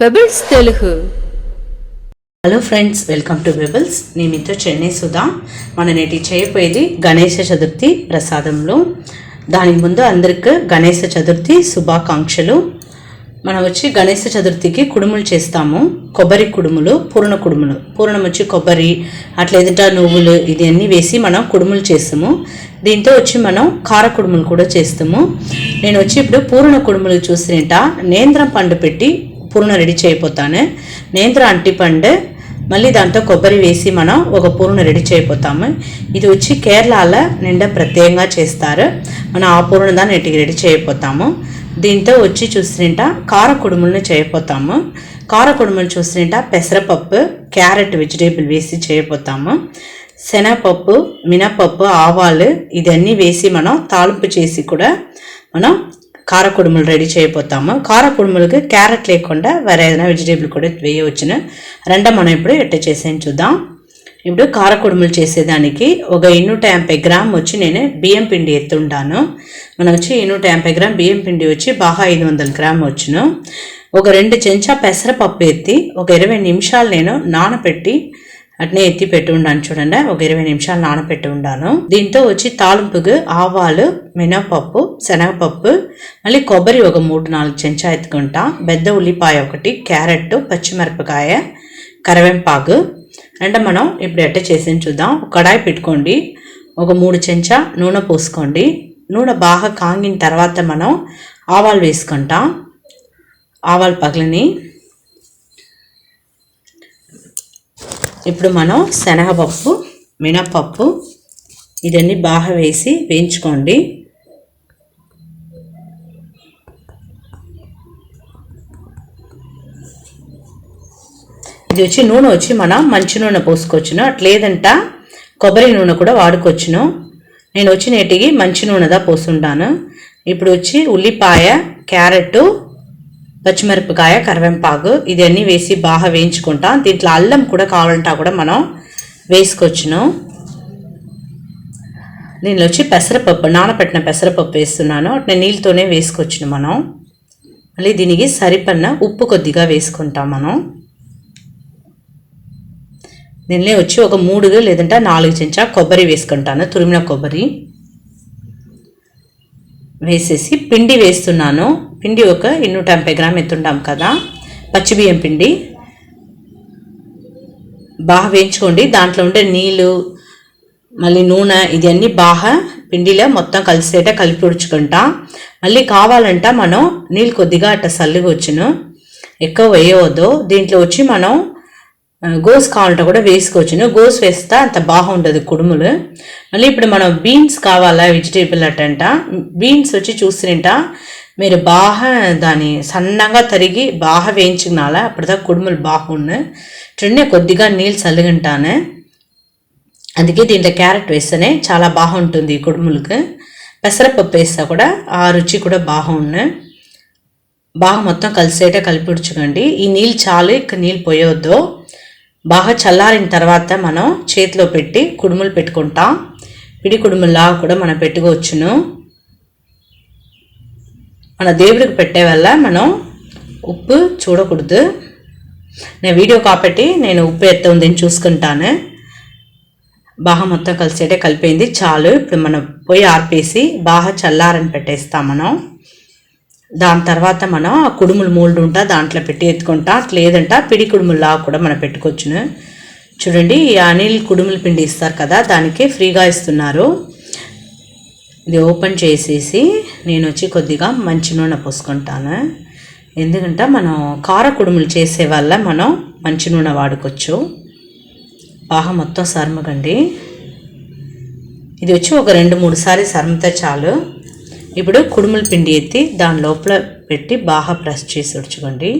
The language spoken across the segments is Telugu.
Pebbles Telugu hello friends welcome to Pebbles నేను మీతో చెన్నై సుధా. మన నేటి చేయబోయేది గణేష చతుర్థి ప్రసాదంలో. దానికి ముందు అందరికి గణేష చతుర్థి శుభాకాంక్షలు. మనం వచ్చి గణేష చతుర్థికి కుడుములు చేస్తాము. కొబ్బరి కుడుములు పూర్ణ కుడుములు. పూర్ణం వచ్చి కొబ్బరి అట్లా ఎదుట నువ్వులు ఇది అన్నీ వేసి మనం కుడుములు చేస్తాము. దీంతో వచ్చి మనం కార కుడుములు కూడా చేస్తాము. నేను వచ్చి ఇప్పుడు పూర్ణ కుడుములు చూసినట నేంద్రం పండు పెట్టి పూర్ణ రెడీ చేయపోతాను నేంద్ర అంటిపండు మళ్ళీ దాంతో కొబ్బరి వేసి మనం ఒక పూర్ణ రెడీ చేయపోతాము ఇది వచ్చి కేరళలో నిండా ప్రత్యేకంగా చేస్తారు. మనం ఆ పూర్ణ దాన్ని ఇంటికి రెడీ చేయబోతాము. దీంతో వచ్చి చూసినట్ట కార కుడుములను చేయపోతాము కార కుడుములు చూసినట్ట పెసరపప్పు క్యారెట్ వెజిటేబుల్ వేసి చేయపోతాము శనగపప్పు మినపప్పు ఆవాలు ఇదన్నీ వేసి మనం తాలింపు చేసి కూడా మనం కార కుడుములు రెడీ చేయపోతాము కార కుడుములకు క్యారెట్ లేకుండా వేరే ఏదైనా వెజిటేబుల్ కూడా వేయవచ్చును. రెండో మనం ఇప్పుడు ఎట్ట చేసేది చూద్దాం. ఇప్పుడు కార కుడుములు చేసేదానికి ఒక ఇన్నూట యాభై గ్రామ్ వచ్చి నేను బియ్యం పిండి ఎత్తుండాను మనకు వచ్చి ఇన్నూట యాభై గ్రామ్ బియ్యం పిండి వచ్చి బాగా ఐదు వందల గ్రామ్ వచ్చును. ఒక రెండు చెంచా పెసరపప్పు ఎత్తి ఒక ఇరవై నిమిషాలు నేను నానబెట్టి అట్నే ఎత్తి పెట్టి ఉండాను చూడండి ఒక ఇరవై నిమిషాలు నానబెట్టి ఉండాను. దీంతో వచ్చి తాలింపుకు ఆవాలు మినపప్పు శనగపప్పు మళ్ళీ కొబ్బరి ఒక మూడు నాలుగు చెంచా ఎత్తుకుంటా పెద్ద ఉల్లిపాయ ఒకటి క్యారెట్ పచ్చిమిరపకాయ కరివేపాకు. అంటే మనం ఇప్పుడు ఎట్ట చేసి చూద్దాం. కడాయి పెట్టుకోండి ఒక మూడు చెంచా నూనె పోసుకోండి. నూనె బాగా కాగిన తర్వాత మనం ఆవాలు వేసుకుంటాం. ఆవాలు పగలని ఇప్పుడు మనం శనగపప్పు మినపప్పు ఇదన్నీ బాగా వేసి వేయించుకోండి. ఇది వచ్చి నూనె వచ్చి మనం మంచి నూనె పోసుకోవచ్చును. అట్లేదంట కొబ్బరి నూనె కూడా వాడుకోవచ్చును. నేను వచ్చి నేటికి మంచి నూనెదా పోసుంటాను ఇప్పుడు వచ్చి ఉల్లిపాయ క్యారెట్ పచ్చిమిరపకాయ కరివేపాకు ఇదన్నీ వేసి బాగా వేయించుకుంటాం. దీంట్లో అల్లం కూడా కావాలంటా కూడా మనం వేసుకోవచ్చును. దీనిలో వచ్చి పెసరపప్పు నానబెట్టిన పెసరపప్పు వేస్తున్నాను. అట్నే నీళ్ళతోనే వేసుకోవచ్చును మనం. మళ్ళీ దీనికి సరిపడిన ఉప్పు కొద్దిగా వేసుకుంటాం మనం. దీనిలో వచ్చి ఒక మూడు లేదంటే నాలుగు చెంచా కొబ్బరి వేసుకుంటాను. తురిమిన కొబ్బరి వేసేసి పిండి వేస్తున్నాను. పిండి ఒక ఇన్నూట యాభై గ్రామ్ ఎత్తుంటాం కదా. పచ్చిబియ్యం పిండి. బాగా వేయించుకోండి. దాంట్లో ఉండే నీళ్ళు మళ్ళీ నూనె ఇది అన్నీ బాగా పిండిలో మొత్తం కలిసేట కలిపి ఉడుచుకుంటా. మళ్ళీ కావాలంట మనం నీళ్ళు కొద్దిగా అట్ట చల్లుకొచ్చును ఎక్కువ వేయవద్దు. దీంట్లో వచ్చి మనం గోస్ కావాలంటే కూడా వేసుకోవచ్చును. గోస్ వేస్తే అంత బాగుండదు కుడుములు. మళ్ళీ ఇప్పుడు మనం బీన్స్ కావాలా వెజిటేబుల్ అట్టంట. బీన్స్ వచ్చి చూసినంట మీరు బాగా దాన్ని సన్నగా తరిగి బాగా వేయించుకున్నాల అప్పటిదాకా కుడుములు బాగున్నాయి చూడండి కొద్దిగా నీళ్ళు చల్లుకుంటాను అందుకే దీంట్లో క్యారెట్ వేస్తేనే చాలా బాగుంటుంది ఈ కుడుములకు. పెసరపప్పు వేస్తా కూడా ఆ రుచి కూడా బాగుండు బాగా మొత్తం కలిసేట కలిపిడుచుకోండి ఈ నీళ్ళు చాలు ఇక నీళ్ళు పోయొద్దు. బాగా చల్లారిన తర్వాత మనం చేతిలో పెట్టి కుడుములు పెట్టుకుంటాం. పిడి కుడుములా కూడా మనం పెట్టుకోవచ్చును. మన దేవుడికి పెట్టే వల్ల మనం ఉప్పు చూడకూడదు. నేను వీడియో కాబట్టి నేను ఉప్పు ఎంత ఉందని చూసుకుంటాను. బాగా మొత్తం కలిసేటే కలిపోయింది. చాలు ఇప్పుడు మనం పొయ్యి ఆర్పేసి బాగా చల్లారని పెట్టేస్తాం మనం. దాని తర్వాత మనం ఆ కుడుములు మూల్డ్ ఉంటా దాంట్లో పెట్టి ఎత్తుకుంటా లేదంటే లేదంట పిడి కుడుముల్లా కూడా మనం పెట్టుకోవచ్చును. చూడండి ఈ అనిల్ కుడుముల పిండి ఇస్తారు కదా దానికి ఫ్రీగా ఇస్తున్నారు. ఇది ఓపెన్ చేసేసి నేను వచ్చి కొద్దిగా మంచి నూనె పోసుకుంటాను. ఎందుకంటే మనం కార కుడుములు చేసే వల్ల మనం మంచి నూనె వాడుకోవచ్చు. బాగా మొత్తం సర్మకండి. ఇది వచ్చి ఒక రెండు మూడు సార్లు సర్మితే చాలు. ఇప్పుడు కుడుముల పిండి ఎత్తి దాని లోపల పెట్టి బాగా ప్రెస్ చేసి ఉడుచుకోండి.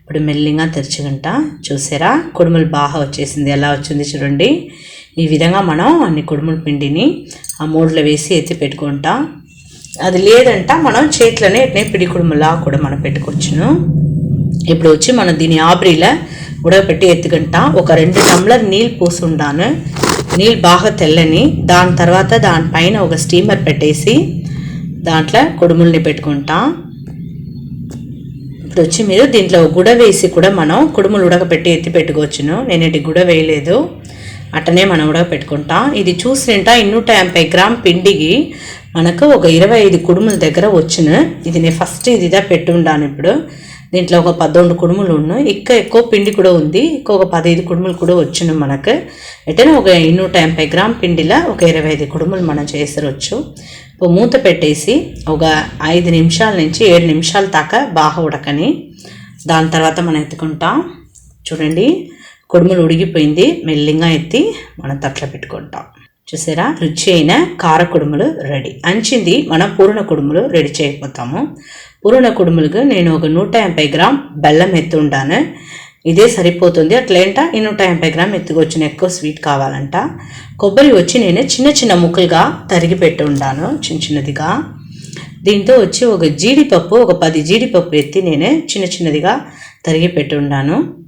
ఇప్పుడు మెల్లిగా తెరుచుకుంటా. చూసారా? కుడుములు బాగా వచ్చేసింది. ఎలా వచ్చింది చూడండి. ఈ విధంగా మనం అన్ని కుడుముల పిండిని ఆ మూడులో వేసి ఎత్తి పెట్టుకుంటా. అది లేదంట మనం చేతిలోనే ఇట్నే పిడి కుడుములా కూడా మనం పెట్టుకోవచ్చును. ఇప్పుడు వచ్చి మనం దీని ఆబ్రీలో ఉడకపెట్టి ఎత్తుకుంటా. ఒక రెండు టంబ్లర్ నీళ్ళు పోసుండాను. నీళ్ళు బాగా తెల్లని. దాని తర్వాత దానిపైన ఒక స్టీమర్ పెట్టేసి దాంట్లో కుడుముల్ని పెట్టుకుంటా. ఇప్పుడు వచ్చి మీరు దీంట్లో గుడ వేసి కూడా మనం కుడుములు ఉడకపెట్టి ఎత్తి పెట్టుకోవచ్చును. నేనేటి గుడ వేయలేదు. అట్టనే మనం ఉడకపెట్టుకుంటాం ఇది చూసినంట ఇన్నూట యాభై గ్రామ్ పిండికి మనకు ఒక ఇరవై ఐదు కుడుముల దగ్గర వచ్చిన ఇది నేను ఫస్ట్ ఇదిదా పెట్టుండాను ఇప్పుడు. దీంట్లో ఒక పదకొండు కుడుములు ఉన్నాయి. ఇంకా ఎక్కువ పిండి కూడా ఉంది. ఇంకొక ఒక పదహైదు కుడుములు కూడా వచ్చును మనకు. అయితేనే ఒక ఇన్నూట యాభై గ్రామ్ పిండిలా ఒక ఇరవై ఐదు కుడుములు మనం చేసరవచ్చు ఇప్పుడు మూత పెట్టేసి ఒక ఐదు నిమిషాల నుంచి ఏడు నిమిషాల దాకా బాగా ఉడకని దాని తర్వాత మనం ఎత్తుకుంటాం. చూడండి. కుడుములు ఉడిగిపోయింది మెల్లిగా ఎత్తి మనం తట్ల పెట్టుకుంటాం. చూసారా? రుచి అయిన కార కుడుములు రెడీ. అంచింది మనం పూర్ణ కుడుములు రెడీ చేయకపోతాము పూర్ణ కుడుములకు నేను ఒక నూట యాభై గ్రామ్ బెల్లం ఎత్తు ఉండాను ఇదే సరిపోతుంది. అట్లేంట? ఈ నూట యాభై గ్రామ్ ఎత్తుకొచ్చిన ఎక్కువ స్వీట్ కావాలంట. కొబ్బరి వచ్చి నేను చిన్న చిన్న ముక్కలుగా తరిగి పెట్టి ఉండాను చిన్న చిన్నదిగా. దీంతో వచ్చి ఒక జీడిపప్పు ఒక పది జీడిపప్పు ఎత్తి నేను చిన్న చిన్నదిగా తరిగి పెట్టి ఉండాను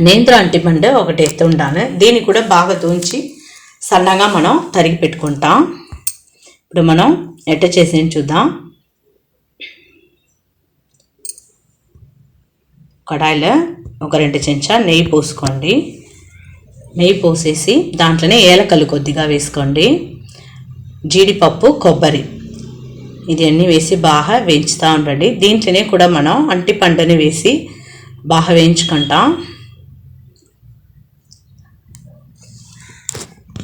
నేంద్ర అంటిపండు ఒకటి ఎత్తుంటాను దీన్ని కూడా బాగా దూంచి సన్నగా మనం తరిగి పెట్టుకుంటాం. ఇప్పుడు మనం ఎట్ట చేసి చూద్దాం. కడాయిలో ఒక రెండు చెంచా నెయ్యి పోసుకోండి. నెయ్యి పోసేసి దాంట్లోనే ఏలకలు కొద్దిగా వేసుకోండి. జీడిపప్పు కొబ్బరి ఇది అన్నీ వేసి బాగా వేయించుతూ ఉండండి. దీంట్లోనే కూడా మనం అంటి పండుని వేసి బాగా వేయించుకుంటాం.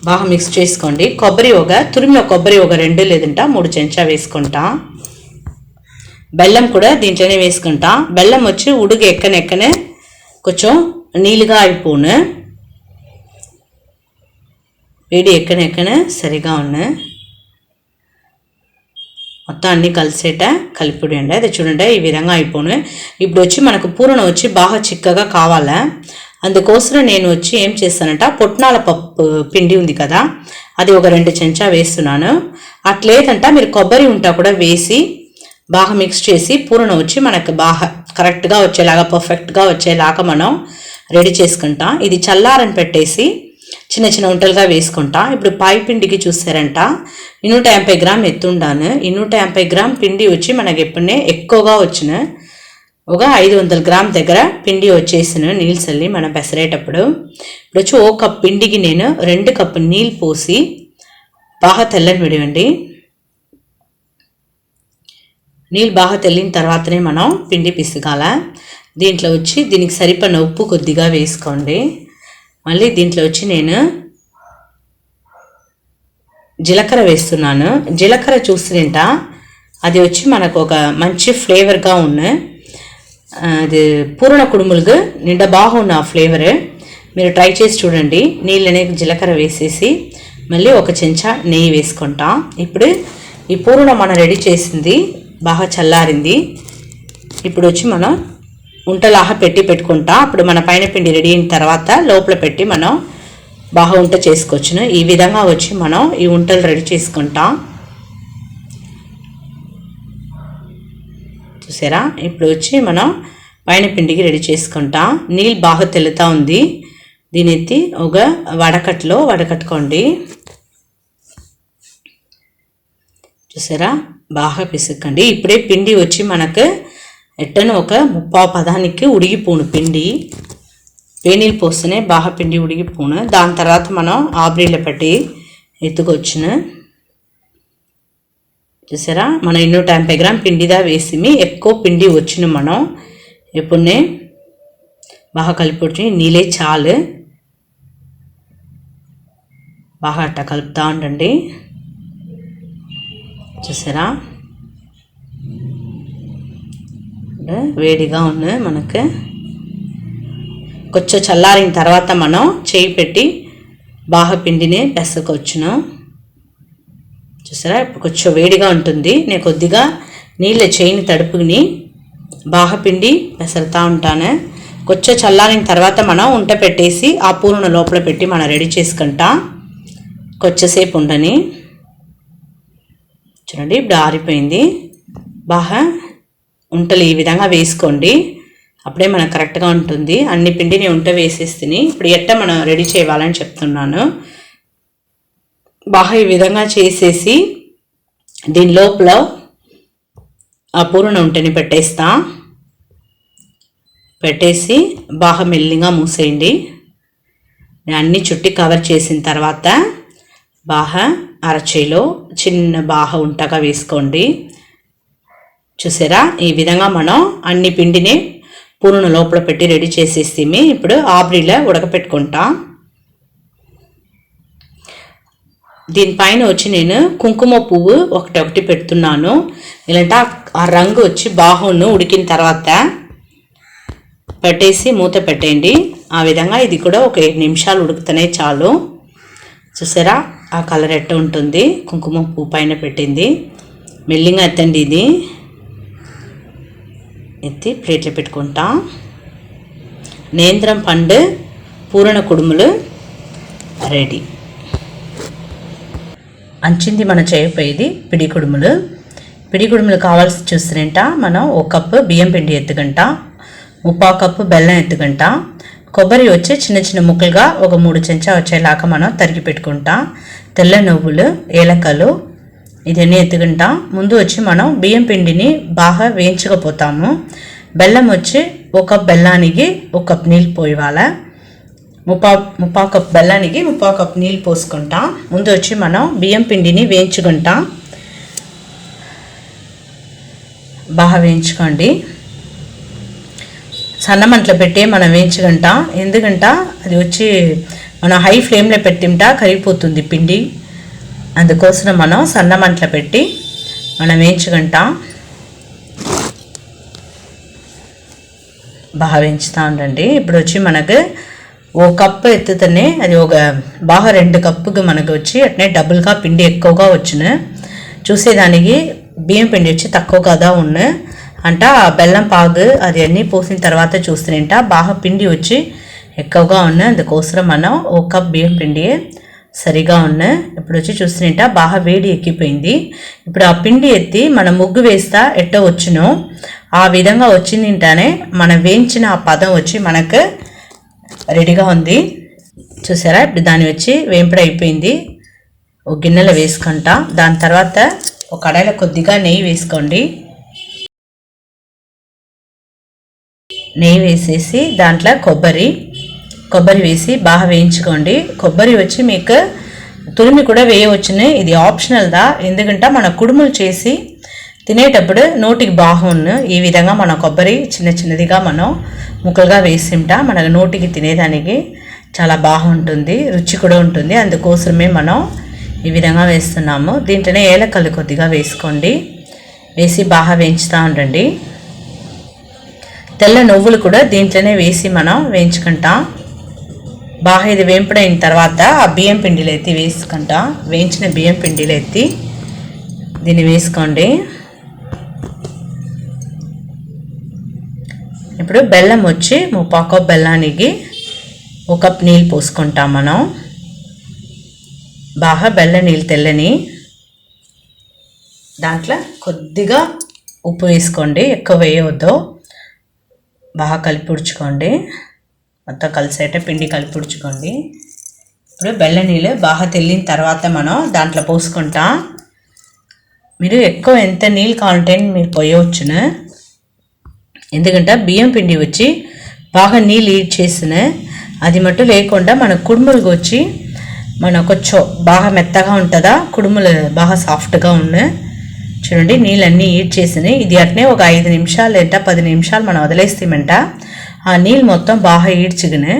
బాగా మిక్స్ చేసుకోండి కొబ్బరి ఒక తురిమిన కొబ్బరి ఒక రెండు లేదంట మూడు చెంచా వేసుకుంటా బెల్లం కూడా దీంట్లోనే వేసుకుంటా బెల్లం వచ్చి ఉడుగు ఎక్కనెక్కనే కొంచెం నీళ్ళుగా అయిపోను వేడి ఎక్కనెక్కనే సరిగా ఉన్నాయి మొత్తం అన్నీ కలిసేట కలిపిడి అండి అది చూడండి ఈ విధంగా అయిపోను ఇప్పుడు వచ్చి మనకు పూరణ వచ్చి బాగా చిక్కగా కావాలా అందుకోసం నేను వచ్చి ఏం చేస్తానంట పొట్నాల పప్పు పిండి ఉంది కదా అది ఒక రెండు చెంచా వేస్తున్నాను. అట్లేదంట మీరు కొబ్బరి ఉంటా కూడా వేసి బాగా మిక్స్ చేసి పూరణ వచ్చి మనకు బాగా కరెక్ట్గా వచ్చేలాగా పర్ఫెక్ట్గా వచ్చేలాగా మనం రెడీ చేసుకుంటాం. ఇది చల్లారని పెట్టేసి చిన్న చిన్న వంటలుగా వేసుకుంటా. ఇప్పుడు పాయి పిండికి చూసారంట ఇన్నూట యాభై గ్రామ్ ఎత్తుండాను. ఇన్నూట యాభై గ్రామ్ పిండి వచ్చి మనకి ఎప్పుడే ఎక్కువగా వచ్చిన ఒక ఐదు వందల గ్రామ్ దగ్గర పిండి వచ్చేసిన నీళ్ళు చల్లి మనం పెసరేటప్పుడు. ఇప్పుడు వచ్చి ఓ కప్ పిండికి నేను రెండు కప్పు నీళ్ళు పోసి బాగా తెల్లని విడివండి. నీళ్ళు బాగా తెల్లిన తర్వాతనే మనం పిండి పిసుకాల. దీంట్లో వచ్చి దీనికి సరిపడిన ఉప్పు కొద్దిగా వేసుకోండి. మళ్ళీ దీంట్లో వచ్చి నేను జీలకర్ర వేస్తున్నాను. జీలకర్ర చూస్తుంట అది వచ్చి మనకు ఒక మంచి ఫ్లేవర్గా ఉన్నాయి అది పూర్ణ కుడుములుగా నిండా బాగున్న ఆ ఫ్లేవర్. మీరు ట్రై చేసి చూడండి. నీళ్ళనే జీలకర్ర వేసేసి మళ్ళీ ఒక చెంచా నెయ్యి వేసుకుంటాం. ఇప్పుడు ఈ పూర్ణ మనం రెడీ చేసింది బాగా చల్లారింది. ఇప్పుడు వచ్చి మనం ఉంటలాగా పెట్టి పెట్టుకుంటా. అప్పుడు మన పైన పిండి రెడీ అయిన తర్వాత లోపల పెట్టి మనం బాగా ఉంట చేసుకోవచ్చును. ఈ విధంగా వచ్చి మనం ఈ ఉంటలు రెడీ చేసుకుంటాం. చూసారా? ఇప్పుడు వచ్చి మనం పైన పిండికి రెడీ చేసుకుంటాం. నీళ్ళు బాగా తెలుతా ఉంది. దీని ఎత్తి ఒక వడకట్లో వడకట్టుకోండి. చూసారా? బాగా పిసుక్కండి ఇప్పుడే పిండి వచ్చి మనకు ఎట్టను ఒక ముప్పా పదానికి ఉడిగిపోను పిండి. పేనీలు పోస్తేనే బాగా పిండి ఉడిగిపోను దాని తర్వాత మనం ఆబ్రీలో పెట్టి ఎత్తుకొచ్చిన. చూసారా? మనం ఎన్నో యాభై గ్రామ్ పిండిదా వేసిమి. ఎక్కువ పిండి వచ్చిన మనం. ఎప్పుడునే? బాగా కలిపి నీళ్ళే చాలు. బాగా అట్ట కలుపుతూ ఉండండి. చూసారా? వేడిగా ఉంది మనకు. కొంచెం చల్లారిన తర్వాత మనం చేయి పెట్టి బాగా పిండిని పెసకొచ్చును. చూసారా? ఇప్పుడు కొంచెం వేడిగా ఉంటుంది. నేను కొద్దిగా నీళ్ళ చేయిని తడుపుని బాగా పిండి పెసరుతూ ఉంటాను. కొంచెం చల్లారిన తర్వాత మనం ఉంట పెట్టేసి ఆ పూలను లోపల పెట్టి మనం రెడీ చేసుకుంటా. కొంచెంసేపు ఉండని. చూడండి ఇప్పుడు ఆరిపోయింది. బాగా ఉంటలు ఈ విధంగా వేసుకోండి. అప్పుడే మనకు కరెక్ట్గా ఉంటుంది. అన్ని పిండిని ఉంట వేసేస్తే ఇప్పుడు ఎట్ట మనం రెడీ చేయాలని చెప్తున్నాను. బాగా ఈ విధంగా చేసేసి దీని లోపల ఆ పూర్ణ ఉంటేని పెట్టేస్తా. పెట్టేసి బాగా మెల్లిగా మూసేయండి. అన్ని చుట్టి కవర్ చేసిన తర్వాత బాగా అరచేలో చిన్న బాగా ఉంటగా వేసుకోండి. చూసారా? ఈ విధంగా మనం అన్ని పిండిని పూర్ణ లోపల పెట్టి రెడీ చేసేసి ఇప్పుడు ఆబ్రీలో ఉడకపెట్టుకుంటాం. దీనిపైన వచ్చి నేను కుంకుమ పువ్వు ఒకటి ఒకటి పెడుతున్నాను. ఇలాంటి ఆ రంగు వచ్చి బాహును ఉడికిన తర్వాత పెట్టేసి మూత పెట్టేయండి. ఆ విధంగా ఇది కూడా ఒక ఏడు నిమిషాలు ఉడుకుతనే చాలు. చూసారా? ఆ కలర్ ఎట్ట ఉంటుంది? కుంకుమ పువ్వు పైన పెట్టింది. మెల్లింగా ఎత్తండి ఇది. ఎత్తి ప్లేట్లో పెట్టుకుంటా. నేంద్రం పండు పూరణ కుడుములు రెడీ. అంచింది మనం చేయకపోయేది పిడి కుడుములు పిడి కుడుములు కావాల్సి చూసినంట మనం ఒక కప్పు బియ్యం పిండి ఎత్తుగంట ముప్పా కప్పు బెల్లం ఎత్తుగంట. కొబ్బరి వచ్చి చిన్న చిన్న ముక్కలుగా ఒక మూడు చెంచా వచ్చేలాగా మనం తరిగి పెట్టుకుంటాం. తెల్ల నువ్వులు ఏలకలు ఇదన్నీ ఎత్తుకుంటాం ముందు వచ్చి మనం బియ్యం పిండిని బాగా వేయించకపోతాము. బెల్లం వచ్చి ఒక బెల్లానికి ఒక కప్ నీళ్ళు పోయివాల ముప్పా ముప్పా కప్ బెల్లానికి ముప్పా కప్ నీళ్ళు పోసుకుంటాం. ముందు వచ్చి మనం బియ్యం పిండిని వేయించుకుంటాం. బాగా వేయించుకోండి. సన్నమంట్లో పెట్టి మనం వేయించుకుంటాం. ఎందుకంట అది వచ్చి మనం హై ఫ్లేమ్లో పెట్టింటా కరిగిపోతుంది పిండి. అందుకోసం మనం సన్నమంట్లో పెట్టి మనం వేయించుకుంటా. బాగా వేయించుతూ ఉండండి. ఇప్పుడు వచ్చి మనకు ఓ కప్పు ఎత్తుతనే అది ఒక బాగా రెండు కప్పుకి మనకు వచ్చి అట్నే డబుల్గా పిండి ఎక్కువగా వచ్చిన చూసేదానికి బియ్యం పిండి వచ్చి తక్కువ కదా ఉన్న అంట ఆ బెల్లం పాగు అది అన్నీ పోసిన తర్వాత చూస్తేనేంట బాగా పిండి వచ్చి ఎక్కువగా ఉన్న అందుకోసం మనం ఓ కప్ బియ్యం పిండి సరిగా ఉన్న ఇప్పుడు వచ్చి చూస్తున్నంట బాగా వేడి ఎక్కిపోయింది. ఇప్పుడు ఆ పిండి ఎత్తి మనం ముగ్గు వేస్తా ఎట్ట వచ్చినో ఆ విధంగా వచ్చిందింటానే మనం వేయించిన ఆ పదం వచ్చి మనకు రెడీగా ఉంది. చూసారా? ఇప్పుడు దాన్ని వచ్చి వేంపుడు అయిపోయింది. ఒక గిన్నెలో వేసుకుంటా. దాని తర్వాత ఒక కడాయిలో కొద్దిగా నెయ్యి వేసుకోండి. నెయ్యి వేసేసి దాంట్లో కొబ్బరి కొబ్బరి వేసి బాగా వేయించుకోండి. కొబ్బరి వచ్చి మీకు తురిమి కూడా వేయవచ్చునే. ఇది ఆప్షనల్దా ఎందుకంటే మన కుడుములు చేసి తినేటప్పుడు నోటికి బాగుండు ఈ విధంగా మన కొబ్బరి చిన్న చిన్నదిగా మనం ముక్కలుగా వేసింట మన నోటికి తినేదానికి చాలా బాగుంటుంది రుచి కూడా ఉంటుంది. అందుకోసమే మనం ఈ విధంగా వేస్తున్నాము. దీంట్లోనే ఏలకల్లు కొద్దిగా వేసుకోండి. వేసి బాగా వేయించుతూ ఉండండి. తెల్ల నువ్వులు కూడా దీంట్లోనే వేసి మనం వేయించుకుంటాం. బాగా ఇది వేంపుడైన తర్వాత ఆ బియ్యం పిండిలు ఎత్తి వేసుకుంటాం. వేయించిన బియ్యం పిండిలు ఎత్తి దీన్ని వేసుకోండి. ఇప్పుడు బెల్లం వచ్చి ముప్పాకో బెల్లానికి ఒక కప్ నీళ్ళు పోసుకుంటాం మనం. బాగా బెల్లం నీళ్ళు తెల్లని. దాంట్లో కొద్దిగా ఉప్పు వేసుకోండి ఎక్కువ వేయవద్దు బాగా కలిపిడ్చుకోండి. మొత్తం కలిసేట పిండి కలిపిడ్చుకోండి. ఇప్పుడు బెల్ల నీళ్ళు బాగా తెల్లిన తర్వాత మనం దాంట్లో పోసుకుంటాం. మీరు ఎక్కువ ఎంత నీళ్ళు కావాలంటే మీరు పోయవచ్చును. ఎందుకంటే బియ్యం పిండి వచ్చి బాగా నీళ్ళు ఈడ్ చేసిన అది మట్టు లేకుండా మన కుడుములకు వచ్చి మన కొంచెం బాగా మెత్తగా ఉంటుందా? కుడుములు బాగా సాఫ్ట్గా ఉన్నాయి చూడండి నీళ్ళన్నీ ఈడ్ చేసినాయి. ఇది అట్నే ఒక ఐదు నిమిషాలు ఎంత పది నిమిషాలు మనం వదిలేస్తామంట ఆ నీళ్ళు మొత్తం బాగా ఈడ్చుకుని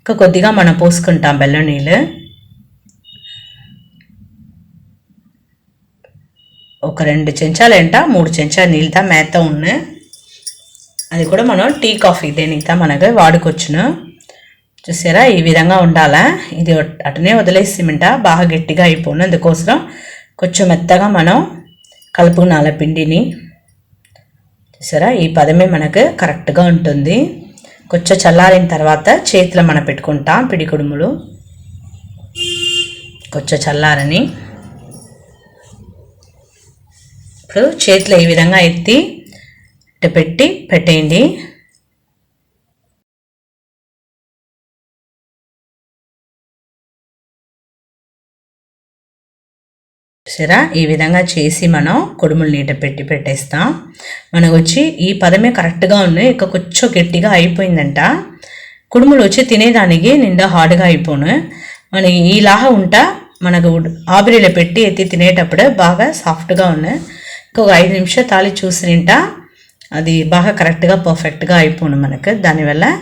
ఇంకా కొద్దిగా మనం పోసుకుంటాం బెల్లం నీళ్ళు. ఒక రెండు చెంచాలు ఏంట? మూడు చెంచాలు నీళ్ళతో మేత ఉన్నాయి అది కూడా మనం టీ కాఫీ దేనికి మనకు వాడుకొచ్చును చూసారా? ఈ విధంగా ఉండాలా? ఇది అటనే వదిలేసిమంట బాగా గట్టిగా అయిపోను. అందుకోసం కొంచెం మెత్తగా మనం కలుపుకున్నాల పిండిని చూసారా? ఈ పదమే మనకు కరెక్ట్గా ఉంటుంది. కొంచెం చల్లారిన తర్వాత చేతిలో మనం పెట్టుకుంటాం పిడి కుడుములు కొంచెం చల్లారని. ఇప్పుడు చేతిలో ఈ విధంగా ఎత్తి పెట్టి పెట్టేయండి. సరే ఈ విధంగా చేసి మనం కుడుములు నీట పెట్టి పెట్టేస్తాం. మనకు వచ్చి ఈ పదమే కరెక్ట్గా ఉన్నాయి. ఇక కొంచెం గట్టిగా అయిపోయిందంట. కుడుములు వచ్చి తినేదానికి నిండా హార్డ్గా అయిపోను. మన ఈలాగా ఉంటా మనకు ఆవిరిలో పెట్టి ఎత్తి తినేటప్పుడు బాగా సాఫ్ట్గా ఉన్నాయి. ఇంకొక ఐదు నిమిషాలు తాళి చూసి తింటా అది బాగా కరెక్ట్గా పర్ఫెక్ట్గా అయిపోను మనకు. దానివల్ల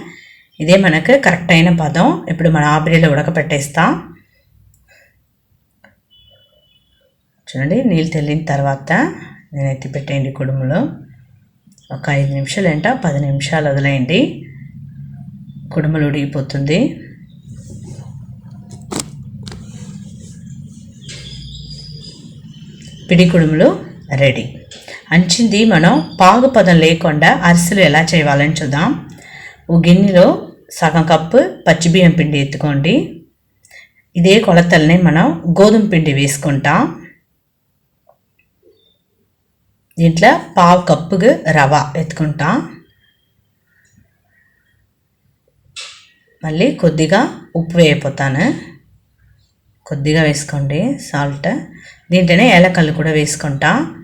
ఇదే మనకు కరెక్ట్ అయిన పదం. ఇప్పుడు మన ఆవిరిలో ఉడకపెట్టేస్తాం. చూడండి నీళ్ళు తెల్లిన తర్వాత నేను ఎత్తి పెట్టేయండి కుడుములో. ఒక ఐదు నిమిషాలు ఏంట? పది నిమిషాలు వదిలేయండి. కుడుములు ఉడిగిపోతుంది పిడి కుడుములు రెడీ. అంచింది మనం పాగుపదం లేకుండా అరిసెలు ఎలా చేయాలని చూద్దాం. ఓ గిన్నెలో సగం కప్పు పచ్చిబియ్యం పిండి ఎత్తుకోండి. ఇదే కొలతల్ని మనం గోధుమ పిండి వేసుకుంటాం. దీంట్లో పావు కప్పుకు రవ ఎత్తుకుంటాం. మళ్ళీ కొద్దిగా ఉప్పు వేయపోతాను కొద్దిగా వేసుకోండి సాల్ట్. దీంట్లోనే ఏలకల్లు కూడా వేసుకుంటాను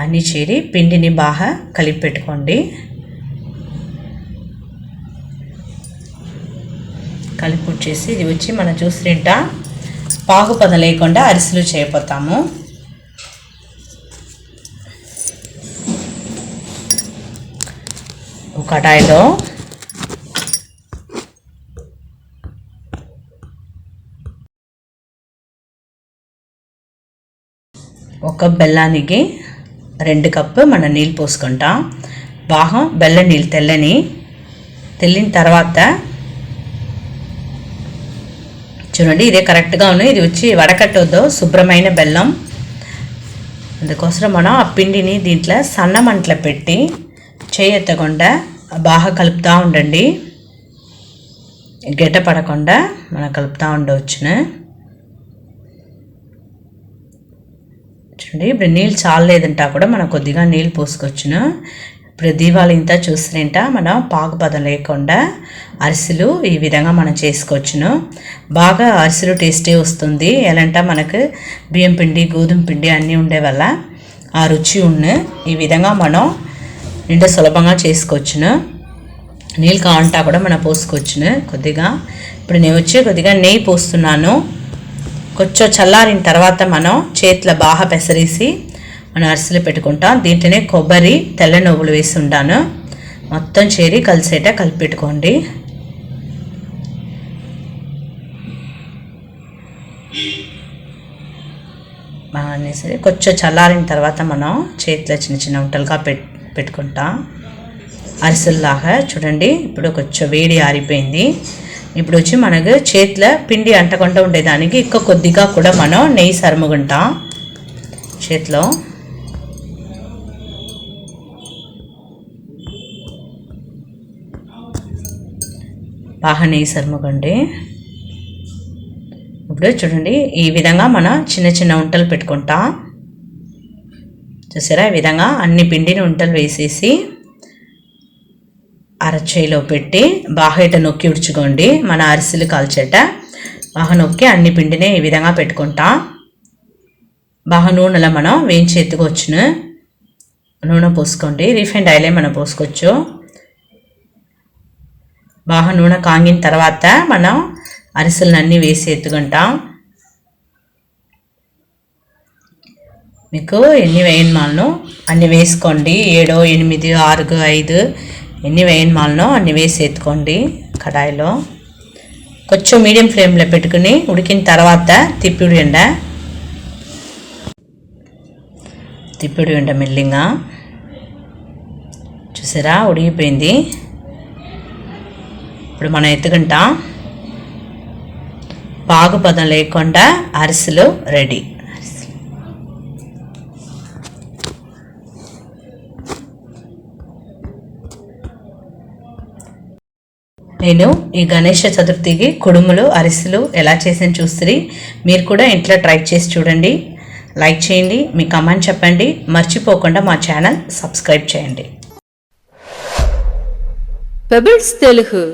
అన్నీ చేరి పిండిని బాగా కలిపి పెట్టుకోండి. కలిపి వచ్చేసి ఇది వచ్చి మనం చూసి తింటా. పాగు పద లేకుండా అరిసెలు చేయబోతాము. ఒక కడాయిలో ఒక బెల్లానికి రెండు కప్పు మనం నీళ్ళు పోసుకుంటాం. బాగా బెల్లం నీళ్ళు తెల్లని. తెల్లిన తర్వాత చూడండి ఇదే కరెక్ట్గా ఉన్నాయి. ఇది వచ్చి వడకట్టొద్దు శుభ్రమైన బెల్లం. అందుకోసం మనం ఆ పిండిని దీంట్లో సన్న మంటల పెట్టి చేయెత్తకుండా బాగా కలుపుతూ ఉండండి. గడ్డ పడకుండా మనం కలుపుతూ ఉండవచ్చును. చూడండి. ఇప్పుడు నీళ్ళు చాలలేదంటా కూడా మనం కొద్దిగా నీళ్ళు పోసుకోవచ్చును ఇప్పుడు దీపావళి ఇంత చూసినంట మనం పాకుపదం లేకుండా అరిసెలు ఈ విధంగా మనం చేసుకోవచ్చును. బాగా అరిసెలు టేస్టీ వస్తుంది. ఎలాంట మనకు బియ్యం పిండి గోధుమ పిండి అన్నీ ఉండే వల్ల ఆ రుచి ఉన్న ఈ విధంగా మనం నిండా సులభంగా చేసుకోవచ్చును. నీళ్ళు కావంటా కూడా మనం పోసుకోవచ్చును కొద్దిగా. ఇప్పుడు నేను వచ్చి కొద్దిగా నెయ్యి పోస్తున్నాను. కొంచెం చల్లారిన తర్వాత మనం చేతిలో బాగా పెసరేసి మనం అరిసెలు పెట్టుకుంటాం. దీంట్లోనే కొబ్బరి తెల్ల నువ్వులు వేసి ఉంటాను మొత్తం చేరి కలిసేట కలిపి పెట్టుకోండి సరే కొంచెం చల్లారిన తర్వాత మనం చేతిలో చిన్న చిన్న ఉంటలుగా పెట్ పెట్టుకుంటాం. అరిసెల్లాగా చూడండి. ఇప్పుడు కొంచెం వేడి ఆరిపోయింది. ఇప్పుడు వచ్చి మనకు చేతిలో పిండి అంటకుండా ఉండేదానికి ఇంకా కొద్దిగా కూడా మనం నెయ్యి సరుముకుంటాం చేతిలో. బాగా నెయ్యి సరుముకోండి ఇప్పుడు చూడండి ఈ విధంగా మనం చిన్న చిన్న ఉంటలు పెట్టుకుంటాం. చూసారా ఈ విధంగా అన్ని పిండిని ఉంటలు వేసేసి అరచేయిలో పెట్టి బాగా ఇట నొక్కి ఉడుచుకోండి. మన అరిసెలు కాల్చేట. బాగా నొక్కి అన్ని పిండిని ఈ విధంగా పెట్టుకుంటాం. బాగా నూనెలో మనం వేయించి ఎత్తుకోవచ్చును. నూనె పోసుకోండి. రీఫైండ్ ఆయిలే మనం పోసుకోవచ్చు. బాగా నూనె కాంగిన తర్వాత మనం అరిసెలను అన్నీ వేసి ఎత్తుకుంటాం. మీకు ఎన్ని వేయను మాలను అన్ని వేసుకోండి. ఏడో ఎనిమిది ఆరు ఐదు ఎన్ని వేయని మాలను అన్ని వేసి ఎత్తుకోండి కడాయిలో. కొంచెం మీడియం ఫ్లేమ్లో పెట్టుకుని ఉడికిన తర్వాత తిప్పిడి ఎండ. తిప్పిడి ఎండ మెల్లింగా. చూసారా? ఉడిగిపోయింది ఇప్పుడు మనం ఎత్తుకుంటాం పాగుపదం లేకుండా అరిసెలు రెడీ. నేను ఈ గణేష చతుర్థికి కుడుములు అరిసెలు ఎలా చేసాను చూస్తుంది మీరు కూడా ఇంట్లో ట్రై చేసి చూడండి. లైక్ చేయండి మీ కమెంట్ చెప్పండి. మర్చిపోకుండా మా ఛానల్ సబ్స్క్రైబ్ చేయండి. పెబిల్స్ తెలుగు